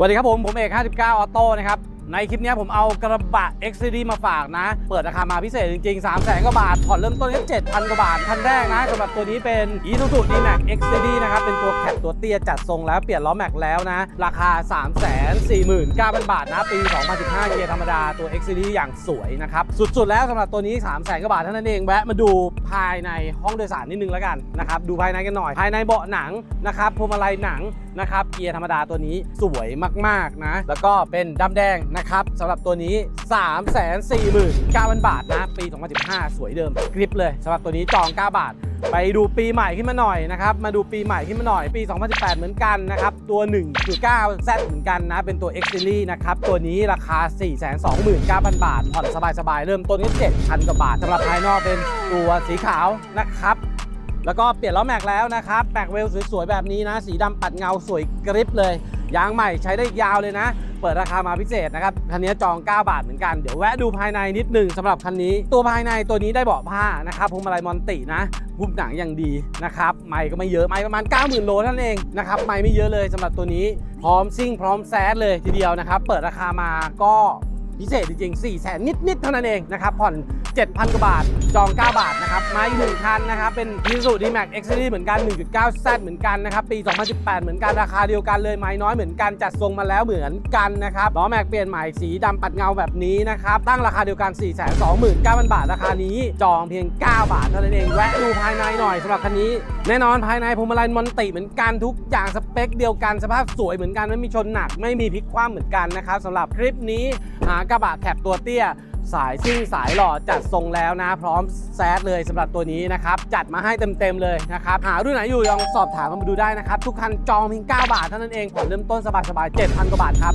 สวัสดีครับผม ผมเอก 59 ออโต้นะครับ ในคลิปนี้ผมเอากระบะ XCD มาฝากนะ เปิดราคามาพิเศษจริงๆ 3 0 0แสนกว่าบาท ผ่อนเริ่มต้นแค่7,000 กว่าบาท คันแรกนะสำหรับตัวนี้เป็น Isuzu D-Max XCD นะครับ เป็นตัวแคปตัวเตี้ยจัดทรงแล้ว เปลี่ยนล้อแม็กแล้วนะ ราคา 349,000 บาทนะ ปี 2015 เกียร์ธรรมดา ตัว XCD อย่างสวยนะครับ สุดๆ แล้วสำหรับตัวนี้ 3 0 0แสนกว่าบาทเท่านั้นเอง แวะมาดูภายในห้องโดยสารนิดนึงแล้วกันนะครับ ดูภายในกันหน่อย ภายในเบาะหนังนะครับพวงมาลัยหนัง นะครับเกียร์ธรรมดาตัวนี้สวยมากๆนะ แล้วก็เป็นดำแดงนะครับสำหรับตัวนี้ 3 4 9 0 0 0 บาทนะปี 2015 สวยเดิมกริปเลยสำหรับตัวนี้จอง 9 บาทไปดูปีใหม่ขึ้นมาหน่อยนะครับ มาดูปีใหม่ขึ้นมาหน่อยปี 2018 เหมือนกันนะครับ ตัว 1.9 Z เหมือนกันนะ เป็นตัว X Series นะครับ ตัวนี้ราคา 429,000 บาท ผ่อนสบายๆ เริ่มต้นที่7,000 กว่าบาทสำหรับภายนอกเป็นตัวสีขาวนะครับ แล้วก็เปลี่ยนล้อแม็กแล้วนะครับแม็กเวลสวยๆแบบนี้นะ สีดำปัดเงาสวยกริปเลย ยางใหม่ใช้ได้อีกยาวเลยนะ เปิดราคามาพิเศษนะครับ คันนี้จอง 9 บาทเหมือนกัน เดี๋ยวแวะดูภายในนิดหนึงสำหรับคันนี้ ตัวภายในตัวนี้ได้เบาะผ้านะครับพวงมาลัยมอนตินะหุ้มหนังอย่างดีนะครับ ไม่ก็ไม่เยอะ ไม่ประมาณ 90,000 โลท่านั้นเองนะครับ ไม่ไม่เยอะเลยสำหรับตัวนี้ พร้อมซิ่งพร้อมแซดเลยทีเดียวนะครับ เปิดราคามาก็ พิเศษจริงๆ4 0 0 0 0นิดๆเท่านั้นเองนะครับผ่อน 7,000 กว่าบาท จอง 9 บาทนะครับมาอีกหนึ่งคันนะครับเป็น Isuzu D-Max X Series เหมือนกัน 1.9 Z เหมือนกันนะครับปี 2018 เหมือนกัน ราคาเดียวกันเลยไม้น้อยเหมือนกันจัดทรงมาแล้วเหมือนกันนะครับล้อแม็กเปลี่ยนใหม่สีดำปัดเงาแบบนี้นะครับตั้งราคาเดียวกัน429,000 บาท ราคานี้จองเพียง 9 บาทเท่านั้นเองแวะดูภายในหน่อยสำหรับคันนี้ แน่นอนภายในพวงมาลัยมอนติเหมือนกันทุกอย่างสเปคเดียวกันสภาพสวยเหมือนกันไม่มีชนหนักไม่มีพลิกคว่ำเหมือนกันนะครับสำหรับคลิปนี้หากระบะแคปตัวเตี้ยสายซิ่งสายหล่อจัดทรงแล้วนะ พร้อมแซดเลยสำหรับตัวนี้นะครับ จัดมาให้เต็มๆเลยนะครับ หารุ่นไหนอยู่ลองสอบถามกันมาดูได้นะครับ ทุกคันจองเพียง 9 บาทเท่านั้นเองผ่อนเริ่มต้นสบายๆ7,000 กว่าบาทครับ